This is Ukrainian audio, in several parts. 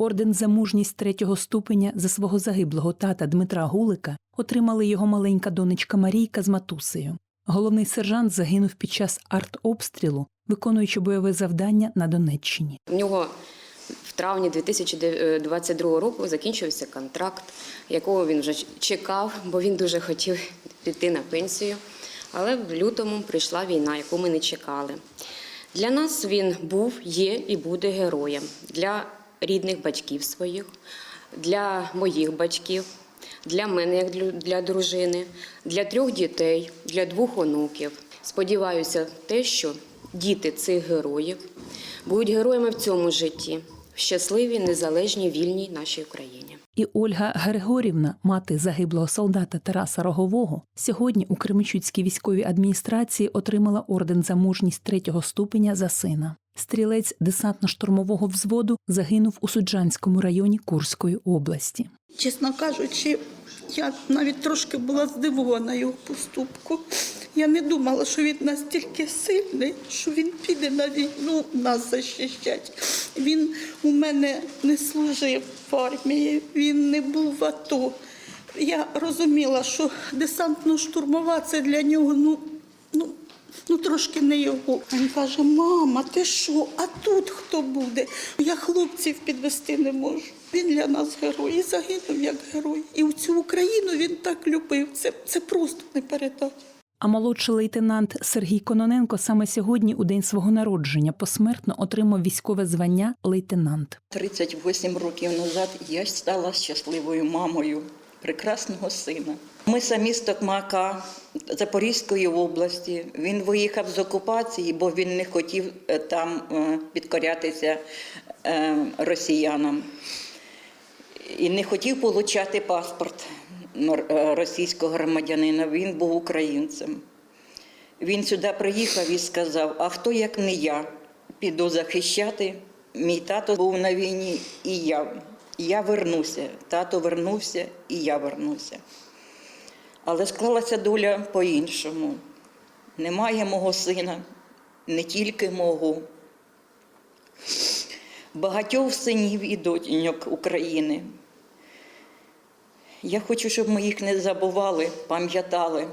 Орден за мужність третього ступеня за свого загиблого тата Дмитра Гулика отримали його маленька донечка Марійка з матусею. Головний сержант загинув під час артобстрілу, виконуючи бойове завдання на Донеччині. У нього в травні 2022 року закінчився контракт, якого він вже чекав, бо він дуже хотів піти на пенсію. Але в лютому прийшла війна, яку ми не чекали. Для нас він був, є і буде героєм для рідних батьків своїх, для моїх батьків, для мене, як для- дружини, для трьох дітей, для двох онуків. Сподіваюся, те, що діти цих героїв будуть героями в цьому житті, в щасливій, незалежній, вільній нашій Україні. І Ольга Григорівна, мати загиблого солдата Тараса Рогового, сьогодні у Кременчуцькій військовій адміністрації отримала орден за мужність третього ступеня за сина. Стрілець десантно-штурмового взводу загинув у Суджанському районі Курської області. Чесно кажучи, я навіть трошки була здивована його поступку. Я не думала, що він настільки сильний, що він піде на війну нас захищати. Він у мене не служив в армії, він не був в АТО. Я розуміла, що десантно-штурмова це для нього ну, ну, ну трошки не його. Він каже: мама, ти що? А тут хто буде? Я хлопців підвести не можу. Він для нас герой і загинув як герой. І в цю Україну він так любив. Це, це просто не передати. А молодший лейтенант Сергій Кононенко саме сьогодні, у день свого народження, посмертно отримав військове звання лейтенант. 38 років назад я стала щасливою мамою прекрасного сина. Ми самі з Токмака Запорізької області. Він виїхав з окупації, бо він не хотів е, там е, підкорятися е, росіянам і не хотів отримати паспорт російського громадянина. Він був українцем. Він сюди приїхав і сказав: а хто як не я піду захищати? Мій тато був на війні, і я. І я вернуся. Тато вернувся, і я вернуся. Але склалася доля по-іншому. Немає мого сина, не тільки мого. Багатьох синів і доченьок України. Я хочу, щоб ми їх не забували, пам'ятали.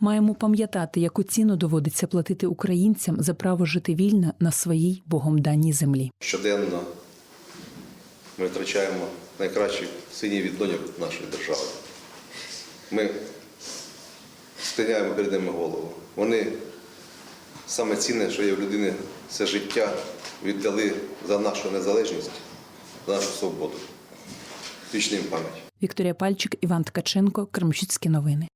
Маємо пам'ятати, яку ціну доводиться платити українцям за право жити вільно на своїй богом даній землі. Щоденно ми втрачаємо найкращих синів і доньок нашої держави. Ми стигаємо перед ними голову. Вони саме цінне, що є в людини, це життя віддали за нашу незалежність, за нашу свободу. Вічна пам'ять. Вікторія Пальчик, Іван Ткаченко, Кремчуцькі новини.